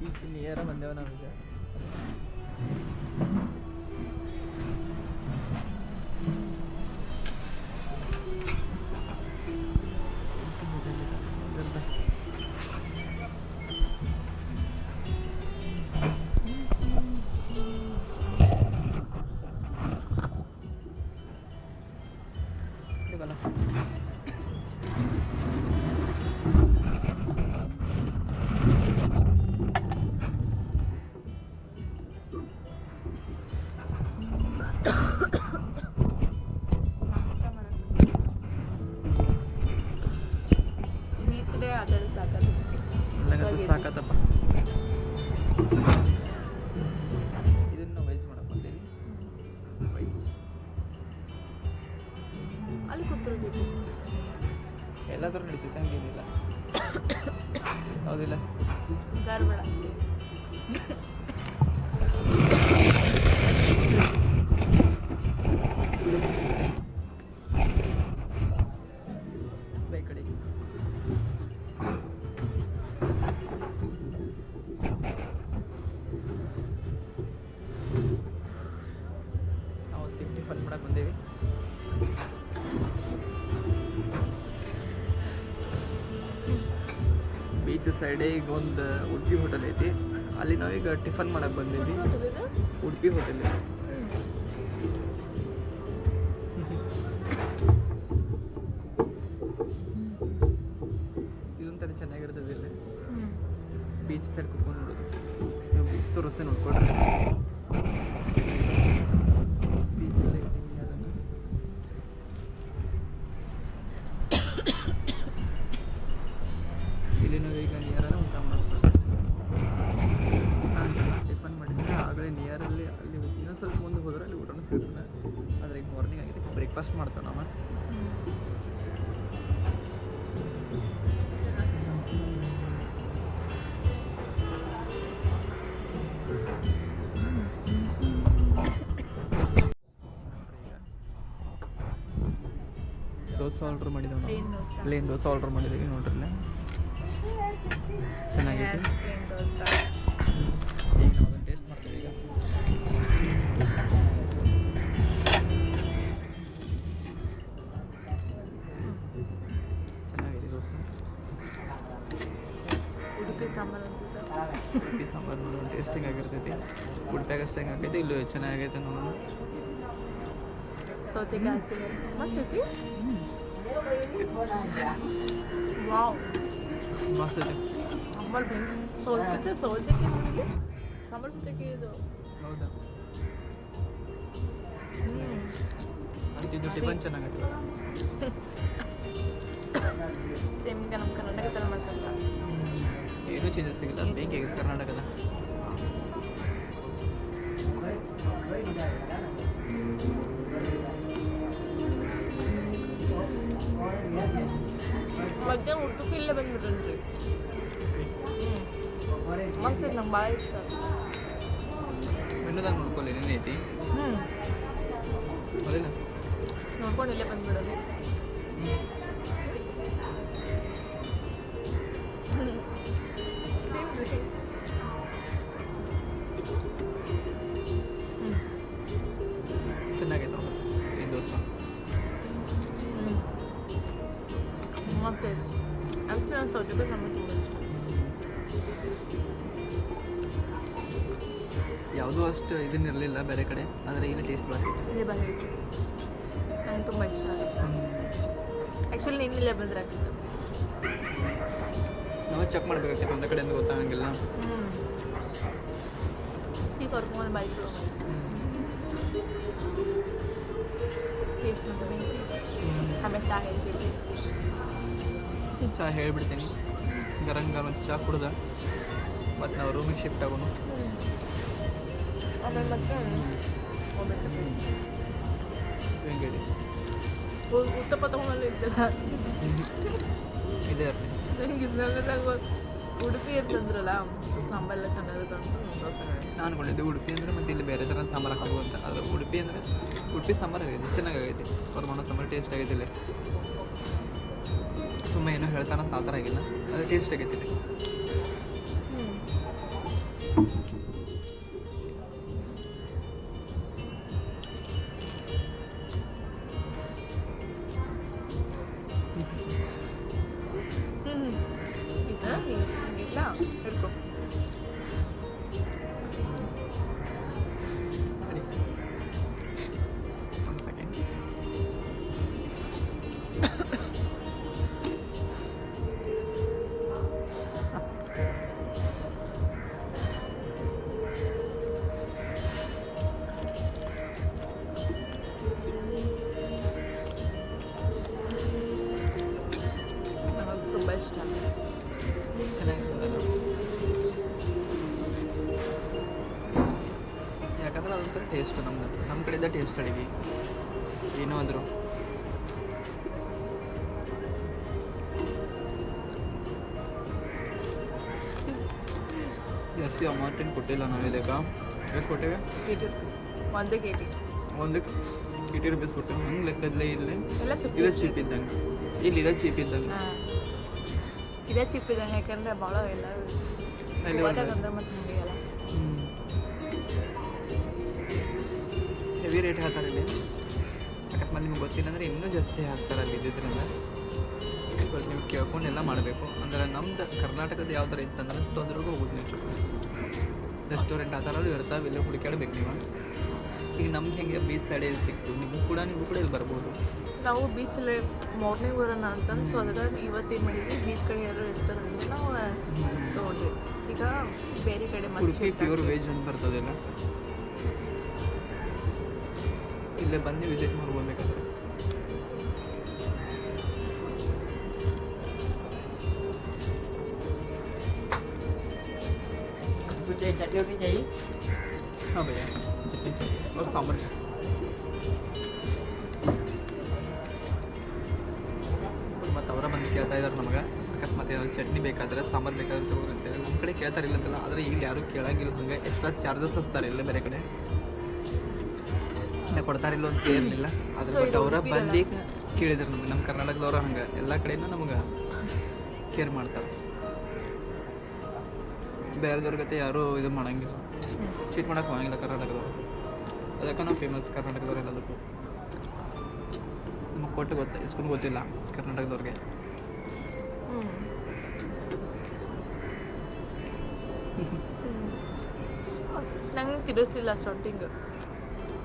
Beach ನಿಯರ ಬಂದೇವ ನಾವೀಗ. ಸಾಕದು. ನನಗಂತೂ ಸಾಕತ್ತಪ್ಪ ಇದನ್ನು ವೆಜ್ ಮಾಡಕ್ ಬಂದೇವಿ. ವೆಜ್. ಅಲ್ಲಿ ಕೂತ್ಕೊಳ್ಬೇಕು ಎಲ್ಲಾದ್ರೂ ನಡೀತೈತೆ ಹಂಗೇನಿಲ್ಲ. ಹೌದಿಲ್ಲ? ಧಾರವಾಡ. ಸೈಡೇ ಈಗ ಒಂದು ಉಡುಪಿ ಹೋಟೆಲ್ ಐತಿ. ಅಲ್ಲಿ ನಾವೀಗ ಟಿಫನ್ ಮಾಡಕ್ ಬಂದೀವಿ ಉಡುಪಿ ಹೋಟೆಲ್ ದೋಸೆ ಆರ್ಡ್ರ್ ಮಾಡಿದ್ದೇವೆ ನಾವು ಪ್ಲೇನ್ ದೋಸೆ. ಆರ್ಡ್ರ್ ಮಾಡಿದ್ದೀವಿ ನೋಡ್ರಿ ಇಲ್ಲೇ. ಚೆನ್ನಾಗೈತೆ? ಈಗ ಅದನ್ನು ಟೇಸ್ಟ್ ಮಾಡ್ತೀವಿ ಈಗ. ಚೆನ್ನಾಗಿದೆ ದೋಸೆ. ಉಡುಪಿ ಸಾಂಬಾರು ಉಡುಪಿ ಸಾಂಬಾರು ಟೇಸ್ಟಿಂಗ್ ಆಗಿರ್ತೈತಿ. ಉಡುಪಿಯಾಗ ಅಷ್ಟೇ ಆಗೈತೆ ಇಲ್ಲೂ ಚೆನ್ನಾಗೈತೆ ನೋಡೋಣ. ಸೌತೆಕಾಯಿ ಹಾಕಿದ್ದಾರೆ ವಾವ್. ಮಸ್ತ್ ಬೆಂಕಿ ನೋಡಿಗೆ ಸಾಂಬಾರು ಸೌತೆಕಾಯಿ ಇದು. ಹೌದಾ. ಹ್ಞೂ ಇದು ಟಿಫನ್ ಚೆನ್ನಾಗೈತೆ. ಸೇಮ್ ಈಗ ನಮ್ಮ ಕರ್ನಾಟಕದಲ್ಲಿ ಮಾಡ್ತಾರೆ. ಏನೂ ಚೇಂಜಸ್ ಸಿಗಲ್ಲ ಬೇಗ ಕರ್ನಾಟಕದ. ಮತ್ತೆ ಹುಡುಕಿ ಇಲ್ಲೇ ಬಂದ್ಬಿಡ್ರಿ ಮಸ್ತ್ ನಂಗೆ ಭಾಳ ಇಷ್ಟ. ನೋಡ್ಕೊಳ್ಳಿ ಐತಿ. ಹ್ಞೂ ನೋಡ್ಕೊಂಡು ಇಲ್ಲೇ ಬಂದ್ಬಿಡೋದು. ತುಂಬ ಇಷ್ಟ ಯಾವುದೂ ಅಷ್ಟು ಇದನ್ನಿರಲಿಲ್ಲ ಬೇರೆ ಕಡೆ ಆದರೆ ಇಲ್ಲಿ ಟೇಸ್ಟ್ ಬರ್ತಿತ್ತು ಇಲ್ಲಿ ಬಂದಿತ್ತು ನಂಗೆ ತುಂಬ ಇಷ್ಟ ಆಗುತ್ತೆ. ಆ್ಯಕ್ಚುಲಿ ನೀನು ಇಲ್ಲೇ ಬಂದ್ರೆ ಆಗ್ತಿತ್ತು ನಾವು ಚೆಕ್ ಮಾಡಬೇಕಾಗ್ತೈತೆ ಒಂದು ಕಡೆಯಿಂದ ಗೊತ್ತಾಗಂಗಿಲ್ಲ. ಹ್ಞೂ ಈಗ ಕರ್ಕೊಂಡು ಬೈಕ್ ಟೇಸ್ಟ್ ಮಾಡ್ತೀನಿ ಆಮೇಲೆ ಚಹಾ ಹೇಳ್ತೀನಿ. ಚಹಾ ಹೇಳ್ಬಿಡ್ತೀನಿ. ಗರಂ ಗರಂ ಚಹಾ ಕುಡ್ದ. ಮತ್ತು ನಾವು ರೂಮಿಗೆ ಶಿಫ್ಟ್ ಆಗೋಣ. ಆಮೇಲೆ ಮತ್ತೆ ಹೋಗ್ಬೇಕು ಹೆಂಗೇಳಿ ಉತ್ತಪ್ಪ ತಗೊಂಡಲ್ಲಿ ಇದ್ದಲ್ಲ ಇದೇ ನಂಗೆ ಉಡುಪಿ ಅಂತಂದ್ರಲ್ಲ ಸಾಂಬಾರೆಲ್ಲ ಚೆನ್ನಾಗಿರುತ್ತೆ ಅಂತ. ನಾನು ಅನ್ಕೊಂಡಿದ್ದೆ ಉಡುಪಿ ಅಂದರೆ ಮತ್ತೆ ಇಲ್ಲಿ ಬೇರೆ ಥರ ಸಾಂಬಾರು ಹಾಕೋದು ಅಂತ. ಆದರೆ ಉಡುಪಿ ಅಂದರೆ ಉಡುಪಿ ಸಾಂಬಾರು ಆಗೈತೆ ಚೆನ್ನಾಗೈತೆ ಅವ್ರು ಮಾಡೋ ಸಾಂಬಾರು ಟೇಸ್ಟ್ ಆಗೈತೆ ಇಲ್ಲಿ. ಸುಮ್ಮನೆ ಏನೋ ಹೇಳ್ತಾನಂತ ಆ ಥರ ಆಗಿಲ್ಲ. ಅದು ಟೇಸ್ಟ್ ಆಗೈತೆ ಕಡೆಯಿಂದ ಟೇಸ್ಟ್ ಅಡಿಗೆ ಏನೋ ಅಂದರು. ಜಾಸ್ತಿ ಅಮೌಂಟ್ ಏನು ಕೊಟ್ಟಿಲ್ಲ ನಾವು ಇದಕ್ಕೆ ಎಷ್ಟು ಕೊಟ್ಟೇವೆ? ಒಂದು ಒಂದೇ ಒಂದು ಒಂದಕ್ಕೆ ಏಯ್ಟಿ ರುಪೀಸ್ ಕೊಟ್ಟೇವೆ. ಹಂಗೆ ಲೆಕ್ಕದಲ್ಲೇ ಇಲ್ಲಿ. ತುಪ್ಪ ಚೀಪ್ ಇದ್ದಂಗೆ. ಇಲ್ಲಿ ಇರೋ ಚೀಪ್ ಇದ್ದಂಗೆ. ಇದೇ ಚಿಪ್ ಇದೆ ಯಾಕಂದ್ರೆ ಭಾಳ ಎಲ್ಲ ಹೆವಿ ರೇಟ್ ಹೇಳ್ತಾರೆ ಇಲ್ಲಿ ಅಕಸ್ಮಾತ್ ನಿಮ್ಗೆ ಗೊತ್ತಿಲ್ಲ ಅಂದರೆ ಇನ್ನೂ ಜಾಸ್ತಿ ಹಾಕ್ತಾರೆ ಅಲ್ಲಿ ಇದ್ದಿದ್ದರಿಂದ ಸ್ವಲ್ಪ ನೀವು ಕೇಳ್ಕೊಂಡು ಎಲ್ಲ ಮಾಡಬೇಕು. ಅಂದ್ರೆ ನಮ್ದು ಕರ್ನಾಟಕದ ಯಾವ ಥರ ಇತ್ತಂದ್ರೆ ತೊಂದರೆಗೂ ಹೋಗೋದು ನೀವು ರೆಸ್ಟೋರೆಂಟ್ ಆ ಥರ ಇರ್ತಾವೆ ಇಲ್ಲೇ ಹುಡುಕಾಡ್ಬೇಕು ನೀವು. ಈಗ ನಮ್ಗೆ ಹೆಂಗೆ ಬೀಚ್ ಸೈಡ್ ಸಿಕ್ತು ನಿಮಗೂ ಕೂಡ ನೀವು ಕೂಡ ಇಲ್ಲಿ ಬರ್ಬೋದು. ನಾವು ಬೀಚಲ್ಲಿ ಮಾರ್ನಿಂಗ್ ಬರೋಣ ಅಂತಂದು ಸೊ ಅದಕ್ಕಾಗಿ ಇವತ್ತು ಏನು ಮಾಡಿದ್ವಿ. ಬೀಚ್ ಕಡೆ ಯಾರು ರೆಸ್ಟೋರೆಂಟ್ ನಾವು ತೊಗೊಂಡ್ವಿ ಈಗ ಬೇರೆ ಕಡೆ ಉಡುಪಿ ಮತ್ತೆ ಪ್ಯೂರ್ ವೆಜ್ ಅಂತ ಬರ್ತದಿಲ್ಲ. ಇಲ್ಲೇ ಬಂದು ವಿಸಿಟ್ ಮಾಡ್ಬೋದು ಬೇಕಾದ್ರೆ कुछ चटनी भी चाहिए हाँ भैया चटनी चाहिए और सांभर ಮತ್ತು ಅವರ ಬಂದು ಕೇಳ್ತಾ ಇದ್ದಾರೆ ನಮಗೆ ಅಕಸ್ಮಾತ್ ಏನಾದ್ರು ಚಟ್ನಿ ಬೇಕಾದ್ರೆ ಸಾಂಬಾರು ಬೇಕಾದ್ರೆ ತಗೋರಿ ಅಂತೇಳಿ ನಮ್ಮ ಕಡೆ ಕೇಳ್ತಾರೆ ಇಲ್ಲ ಅಂತಲ್ಲ ಆದರೆ ಇಲ್ಲಿ ಯಾರೂ ಕೇಳಂಗಿಲ್ಲ ಹಂಗೆ ಎಕ್ಸ್ಟ್ರಾ ಚಾರ್ಜಸ್ ಹಚ್ತಾರೆ ಇಲ್ಲ ಬೇರೆ ಕಡೆ ಇನ್ನ ಕೊಡ್ತಾರಿಲ್ಲ ಅಂತ ಕೇಳಿರ್ಲಿಲ್ಲ So ಬಟ್ ಅವರ? ಬಂದು ಕೇಳಿದ್ರು ನಮ್ಗೆ. ನಮ್ಮ ಕರ್ನಾಟಕದವ್ರ ಹಂಗೆ. ಎಲ್ಲ ಕಡೆನೂ ನಮ್ಗೆ ಕೇರ್ ಮಾಡ್ತಾರೆ. ಬೇರೆದವ್ರ ಜೊತೆ ಯಾರೂ ಇದು ಮಾಡಂಗಿಲ್ಲ. ಚೀಟ್ ಮಾಡಕ್ಕೆ ಹೋಗಂಗಿಲ್ಲ ಕರ್ನಾಟಕದವ್ರು. ಅದಕ್ಕೆ ನಾವು ಫೇಮಸ್ ಕರ್ನಾಟಕದವ್ರು ಎಲ್ಲದಕ್ಕೂ. ನಮಗೆ ಕೊಟ್ಟು ಗೊತ್ತ, ಇಸ್ಕೊಂಡು ಗೊತ್ತಿಲ್ಲ ಕರ್ನಾಟಕದವ್ರಿಗೆ. ನಂಗೆ ತಿನ್ನಿಸ್ತಿಲ್ಲ ಸ್ಟಾರ್ಟಿಂಗ್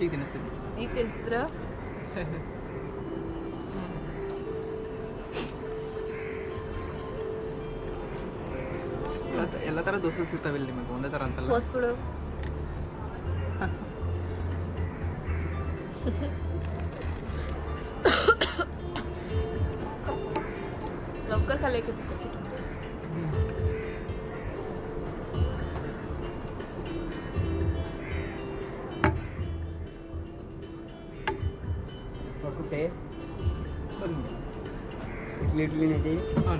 ಈಗ ತಿನ್ನಿಸ್ತೀನಿ. ಈಗ ತಿನ್ಸಿದ್ರ? ಎಲ್ಲ ಥರ ದೋಸೆ ಸಿಗ್ತಾವಿಲ್ಲ ನಿಮಗೆ ಒಂದೇ ಥರ ಅಂತಲ್ಲ. ದೋಸೆಗಳು. ಲವಕರ್ ಕಲಿಯಕ್ಕೆ इडली इडली नहीं चाहिए ಹಾಂ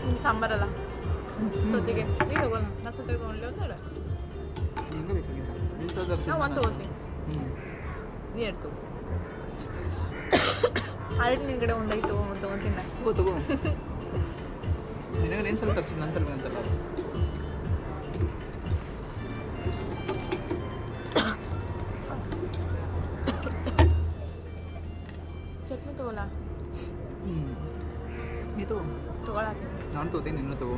ನಿಮ್ಗೆ ಸಾಂಬಾರಲ್ಲ ಸೊತ್ತಿಗೆ ನೀ ತಗೋಣ ನಾ ಸೊತ್ತಿಗೆ ತೊಗೊಂಡ್ಲಿ ಒಂದು ಹೇಳ ನಿಂಗೆ ಬೇಕಾಗಿಲ್ಲ ನಿಂಗೆ ತೋರ್ಸಿ ನಾ ಒಂದು ತಗೋತೀನಿ ಹ್ಞೂ ನೀ ಎರಡು ತಗೋ ಆಲ್ರೆಡಿ ನಿನ್ನ ಕಡೆ ಒಂದು ಐದು ತಗೋ ಒಂದು ತೊಗೊಂತೀನಿ ನಾ ತಗೋ ತಗೋ ನಿನಗೆ ಏನು ಸ್ವಲ್ಪ ತರಿಸಿ ನಾನು ಸ್ವಲ್ಪ ಅಂತಲ್ಲ ಚಟ್ನಿ ತಗೋಲ್ಲ ಹ್ಞೂ ನೀ ತಗೋ. ತಗೊಳತ್ತೀನಿ ನಾನು ತಗೋತೀನಿ ನಿನ್ನೂ ತಗೋ.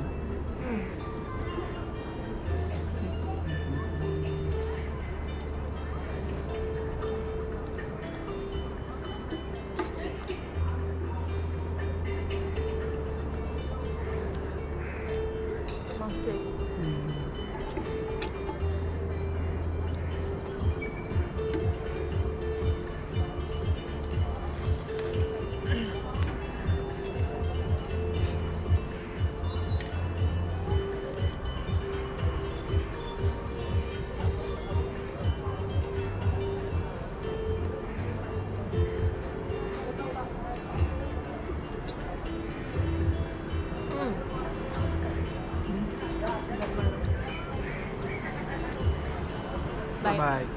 ಹ್ಞೂ Bye-bye.